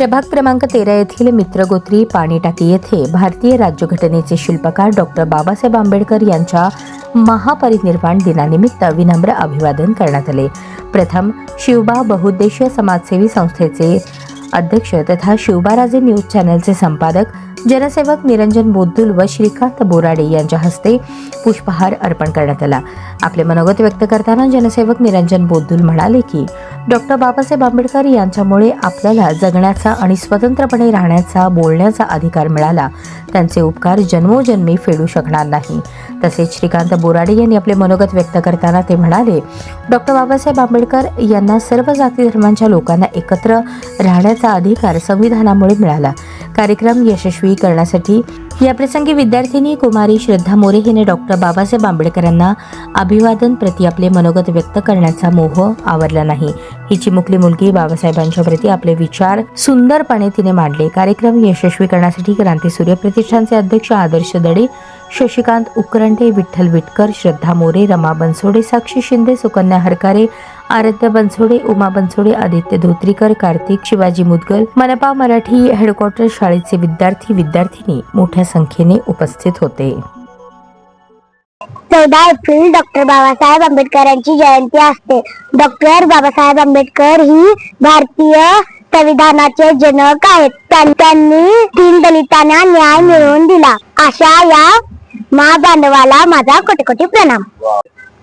प्रभाग क्रमांक तेरा येथील मित्रगोत्री पाणी टाकी येथे भारतीय राज्यघटनेचे शिल्पकार डॉक्टर बाबासाहेब आंबेडकर यांच्या महापरिनिर्वाण दिनानिमित्त विनम्र अभिवादन करण्यात आले. प्रथम शिवबा बहुउद्देशीय समाजसेवी संस्थेचे अध्यक्ष तथा शिवबाराजे न्यूज चॅनलचे संपादक जनसेवक निरंजन बोद्दुल व श्रीकांत बोराडे यांच्या हस्ते पुष्पहार अर्पण करण्यात आला. आपले मनोगत व्यक्त करताना जनसेवक निरंजन बोद्दुल म्हणाले की डॉक्टर बाबासाहेब आंबेडकर यांच्यामुळे आपल्याला जगण्याचा आणि स्वतंत्रपणे राहण्याचा बोलण्याचा अधिकार मिळाला. त्यांचे उपकार जन्मोजन्मी फेडू शकणार नाही. तसेच श्रीकांत बोराडे यांनी आपले मनोगत व्यक्त करताना ते म्हणाले डॉक्टर बाबासाहेब आंबेडकर यांना सर्व जाती धर्मांच्या लोकांना एकत्र राहण्याचा अधिकार संविधानामुळे मिळाला. कार्यक्रम यशस्वी करण्यासाठी. याप्रसंगी विद्यार्थिनी कुमारी श्रद्धा मोरे हिने डॉक्टर बाबासाहेब आंबेडकरांना अभिवादन प्रति आपले मनोगत व्यक्त करण्याचा मोह आवरला नाही. ही चिमुकली मुलगी बाबासाहेबांच्या प्रती आपले विचार सुंदरपणे तिने मांडले. कार्यक्रम यशस्वी करण्यासाठी क्रांती सूर्य प्रतिष्ठानचे अध्यक्ष आदर्श दडे शशिकांत उकरंडे विठ्ठल विटकर श्रद्धा मोरे रमा बनसोडे साक्षी शिंदे सुकन्या हरकारे आराध्य बनसोडे उमा बनसोडे आदित्य धोत्रीकर कार्तिक शिवाजी मुदगल मनपा मराठी हेडक्वार्टर शाळेचे विद्यार्थी विद्यार्थिनी मोठ्या संख्येने उपस्थित होते. चौदा एप्रिल डॉक्टर बाबासाहेब आंबेडकरांची जयंती असते. डॉक्टर बाबासाहेब आंबेडकर ही भारतीय संविधानाचे जनक आहेत. त्यांनी तीन दलितांना न्याय मिळवून दिला. अशा या महाबांधवाला माझा कोटी कोटी प्रणाम.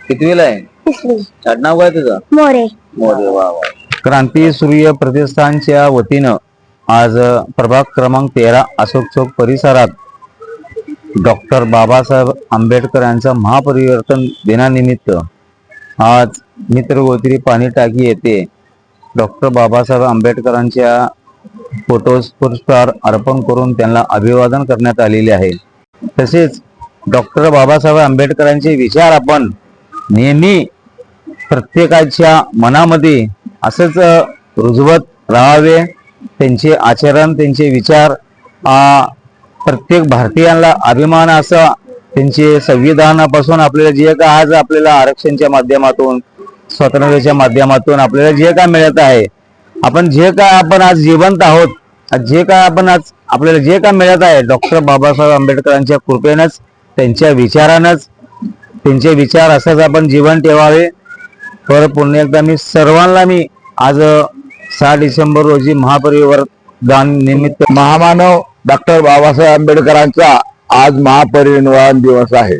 कितवीला आहे? तिसरी. आडनाव काय तुझं? मोरे. मोरे वा वा. क्रांती सूर्य प्रतिष्ठानच्या वतीनं आज प्रभाग क्रमांक तेरा अशोक चौक परिसरात डॉक्टर बाबासाहेब आंबेडकर यांचा महापरिवर्तन दिनानिमित्त आज मित्रगोत्री पाणी टाकी येथे डॉक्टर बाबासाहेब आंबेडकरांच्या फोटोस पुरस्कार अर्पण करून त्यांना अभिवादन करण्यात आलेले आहे. तसेच डॉक्टर बाबासाहेब आंबेडकरांचे विचार आपण नेहमी प्रत्येकाच्या मनामध्ये असंच रुजवत राहावे. त्यांचे आचरण त्यांचे विचार प्रत्येक भारतीयांना अभिमान असा त्यांचे संविधानापासून आपल्याला जे काय आज आपल्याला आरक्षणच्या माध्यमातून स्वातंत्र्याच्या माध्यमातून आपल्याला जे काय मिळत आहे. आपण जे काय आपण आज जिवंत आहोत जे काय आपण आज आपल्याला जे काय मिळत आहे डॉक्टर बाबासाहेब आंबेडकरांच्या कृपेनंच त्यांच्या विचारानंच त्यांचे विचार असंच आपण जीवन ठेवावे. तर पुन्हा एकदा मी सर्वांना मी आज सहा डिसेंबर रोजी महापरिवर्तन निमित्त महामानव डॉक्टर बाबासाहेब आंबेडकरांचा आज महापरिनिर्वाण दिवस आहे.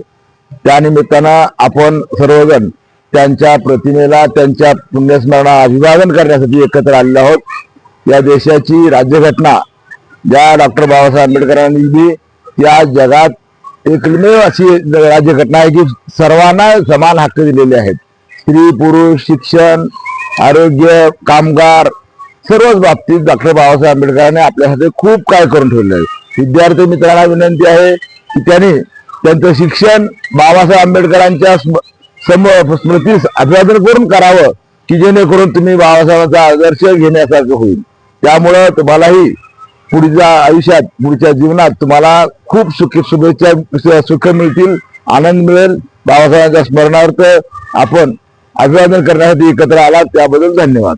त्यानिमित्तानं आपण सर्वजण त्यांच्या प्रतिमेला त्यांच्या पुण्यस्मरणा अभिवादन करण्यासाठी एकत्र आलेलो आहोत. या देशाची राज्यघटना ज्या डॉक्टर बाबासाहेब आंबेडकरांनी दिली त्या जगात एकमेव अशी राज्यघटना आहे की सर्वांना समान हक्क दिलेले आहेत. स्त्री पुरुष शिक्षण आरोग्य कामगार सर्वच बाबतीत डॉक्टर बाबासाहेब आंबेडकरांनी आपल्यासाठी खूप काय करून ठेवले आहे. विद्यार्थी मित्रांना विनंती आहे की त्यांनी त्यांचं शिक्षण बाबासाहेब आंबेडकरांच्या स्म- सम- स्मृतीस अभिवादन करून करावं की जेणेकरून तुम्ही बाबासाहेबांचा आदर्श घेण्यासारखं होईल. त्यामुळं तुम्हालाही पुढच्या आयुष्यात पुढच्या जीवनात तुम्हाला खूप सुखी शुभेच्छा सुख मिळतील आनंद मिळेल. बाबासाहेबांच्या स्मरणार्थ आपण अभिवादन करण्यासाठी एकत्र आलात. त्याबद्दल धन्यवाद.